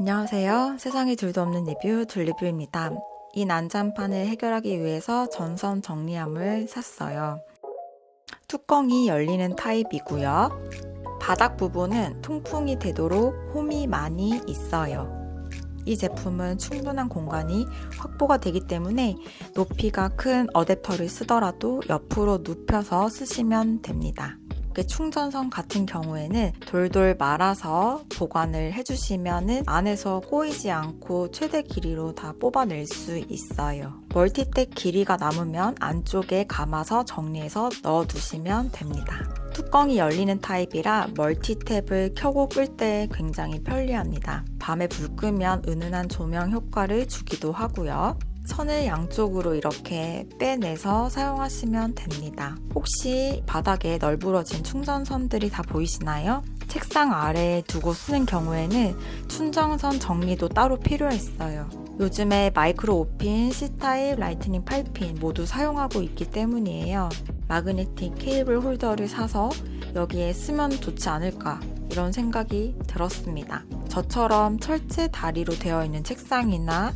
안녕하세요. 세상에 둘도 없는 리뷰 둘리뷰입니다. 이 난장판을 해결하기 위해서 전선 정리함을 샀어요. 뚜껑이 열리는 타입이고요. 바닥 부분은 통풍이 되도록 홈이 많이 있어요. 이 제품은 충분한 공간이 확보가 되기 때문에 높이가 큰 어댑터를 쓰더라도 옆으로 눕혀서 쓰시면 됩니다. 그 충전선 같은 경우에는 돌돌 말아서 보관을 해주시면 안에서 꼬이지 않고 최대 길이로 다 뽑아낼 수 있어요. 멀티탭 길이가 남으면 안쪽에 감아서 정리해서 넣어두시면 됩니다. 뚜껑이 열리는 타입이라 멀티탭을 켜고 끌 때 굉장히 편리합니다. 밤에 불 끄면 은은한 조명 효과를 주기도 하고요. 선을 양쪽으로 이렇게 빼내서 사용하시면 됩니다. 혹시 바닥에 널브러진 충전선들이 다 보이시나요? 책상 아래에 두고 쓰는 경우에는 충전선 정리도 따로 필요했어요. 요즘에 마이크로 5핀, C타입, 라이트닝 8핀 모두 사용하고 있기 때문이에요. 마그네틱 케이블 홀더를 사서 여기에 쓰면 좋지 않을까 이런 생각이 들었습니다. 저처럼 철제 다리로 되어 있는 책상이나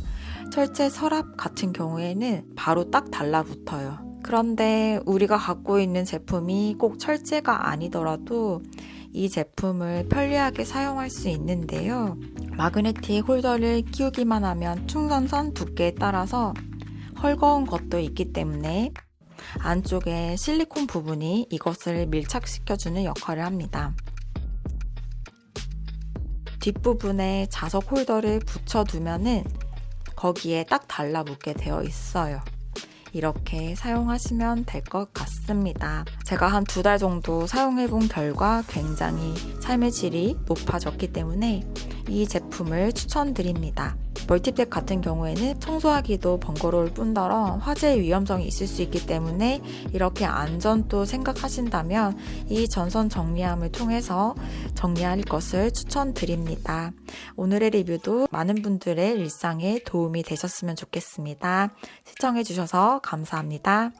철제 서랍 같은 경우에는 바로 딱 달라붙어요. 그런데 우리가 갖고 있는 제품이 꼭 철제가 아니더라도 이 제품을 편리하게 사용할 수 있는데요. 마그네틱 홀더를 끼우기만 하면 충전선 두께에 따라서 헐거운 것도 있기 때문에 안쪽에 실리콘 부분이 이것을 밀착시켜주는 역할을 합니다. 뒷부분에 자석 홀더를 붙여두면은 거기에 딱 달라붙게 되어 있어요. 이렇게 사용하시면 될 것 같습니다. 제가 한 두 달 정도 사용해 본 결과 굉장히 삶의 질이 높아졌기 때문에 이 제품을 추천드립니다. 멀티탭 같은 경우에는 청소하기도 번거로울 뿐더러 화재 위험성이 있을 수 있기 때문에 이렇게 안전도 생각하신다면 이 전선 정리함을 통해서 정리할 것을 추천드립니다. 오늘의 리뷰도 많은 분들의 일상에 도움이 되셨으면 좋겠습니다. 시청해주셔서 감사합니다.